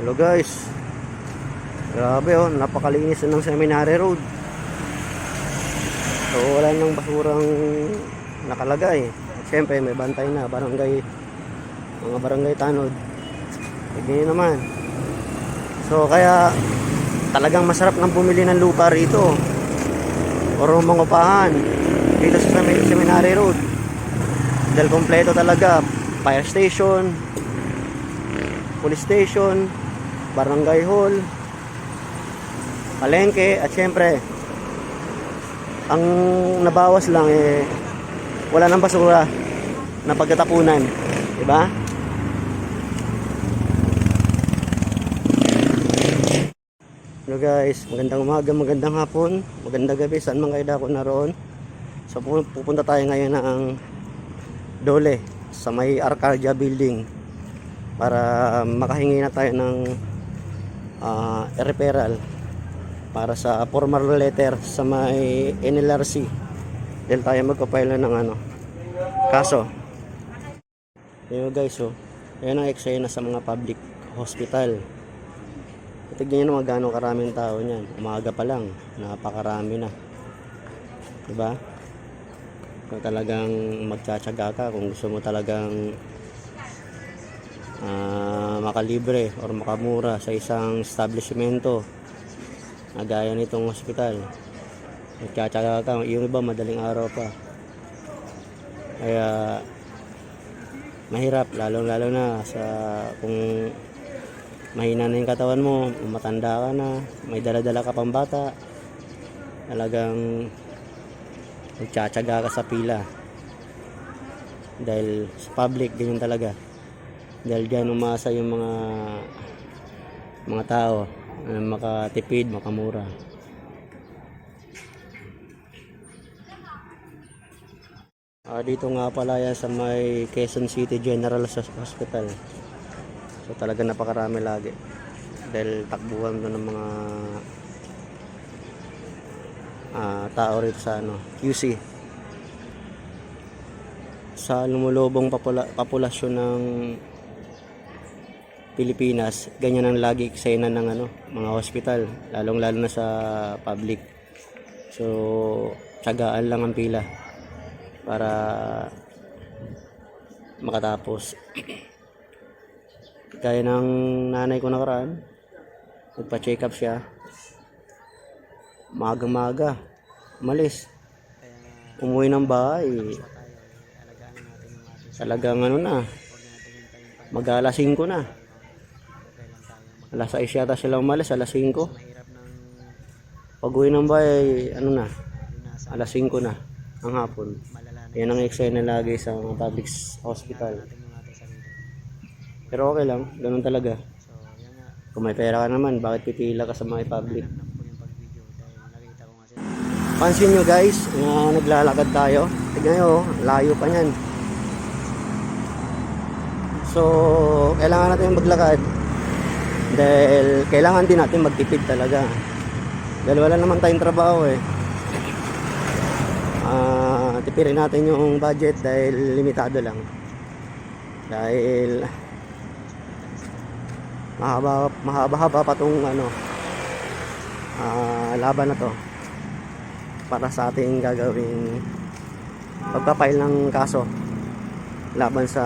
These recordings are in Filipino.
Hello guys. Grabe oh, napakalinis ng Seminary Road. So wala nang basurang nakalagay. Siyempre may bantay na barangay mga barangay tanod. Tignan naman. So kaya talagang masarap nang bumili ng lupa rito. Or mangupahan dito sa Semin- Seminary Road. Dahil kompleto talaga. Fire station, police station, barangay hall, palengke, at syempre, ang nabawas lang eh, wala nang basura na pagkatapunan. Diba? Hello guys, magandang umaga, magandang hapon, magandang gabi, saan man kayo dako naroon. So pu- pupunta tayo ngayon ng Dole sa may Arcadia Building para makahingi na tayo ng ah, referral para sa formal letter sa may NLRC dahil tayo magpapile na ng ano kaso. Yun guys oh. Yan ang eksena sa mga public hospital. Tignan nyo naman gaano karaming tao niyan. Umaga pa lang napakarami na. Diba? Kung talagang magtsatsaga ka kung gusto mo talagang ah, makalibre or makamura sa isang establishmento na gaya nitong hospital. Magtsatsaga ka yung iba madaling araw pa. Kaya mahirap lalong lalo na sa kung mahina na yung katawan mo matanda ka na may daladala ka pang bata talagang magtsatsaga ka sa pila. Dahil sa public ganyan talaga dahil dyan umasa yung mga mga tao na makatipid, makamura. Ah, dito nga pala yan sa may Quezon City General Hos- Hospital. So talaga napakarami lagi. Dahil takbuhan doon ng mga ah, tao rito sa ano, QC sa lumulubong popula- populasyon ng Pilipinas, ganyan ang lagi eksena ng ano, mga hospital, lalong lalo na sa public. So, tsagaan lang ang pila para makatapos. Kaya ng nanay ko nakaraan, nagpa-check up siya. Maga-maga, umalis. Umuwi ng bahay. Talagang ano na, mag alas 5 na. Alas 6 yata sila umalis, alas 5. Pag uwi ng bahay, ano na, alas 5 na, ang hapon. Yan ang eksena lagi sa mga public hospital. Pero okay lang, ganun talaga. Kung may pera ka naman, bakit pipila ka sa mga public? Pansin nyo guys, na naglalakad tayo. Tignan nyo, oh, layo pa yan. So, kailangan natin maglakad dahil kailangan din natin magtipid talaga. Dahil wala naman tayong trabaho eh. Ah, tipirin natin yung budget dahil limitado lang. Dahil mahaba mahaba-haba pa tong ano ah, laban na to para sa ating gagawing pagpapail ng kaso laban sa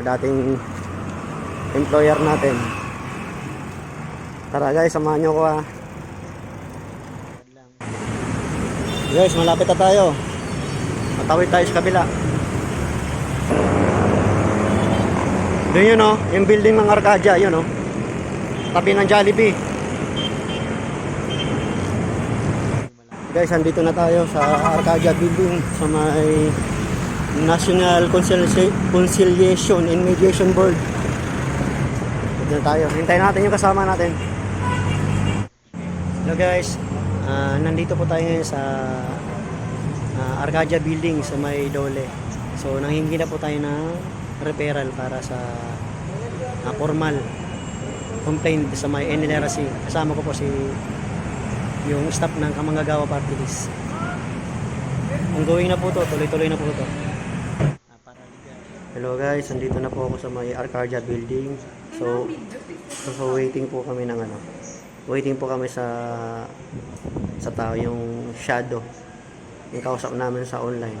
dating employer natin. Tara guys, samahan nyo ko ah. Guys, malapit na tayo. Matawid tayo sa kabila. Doon yun oh, yung building ng Arcadia, yun oh. Tabi ng Jollibee. Guys, andito na tayo sa Arcadia Building sa may National Concili- Conciliation and Mediation Board. Dito na tayo. Hintayin natin yung kasama natin. Hello guys, Ah, nandito po tayo ngayon sa ah, Arcadia Building sa may Dole. So nanghingi na po tayo ng referral para sa ah, formal complaint sa may NLRC. Kasama ko po si yung staff ng Kamanggagawa Party List. Ongoing na po to, tuloy-tuloy na po to. Hello guys, nandito na po ako sa may Arcadia Building So, so waiting po kami ng ano. Waiting po kami sa sa tao yung shadow. Yung kausap namin sa online.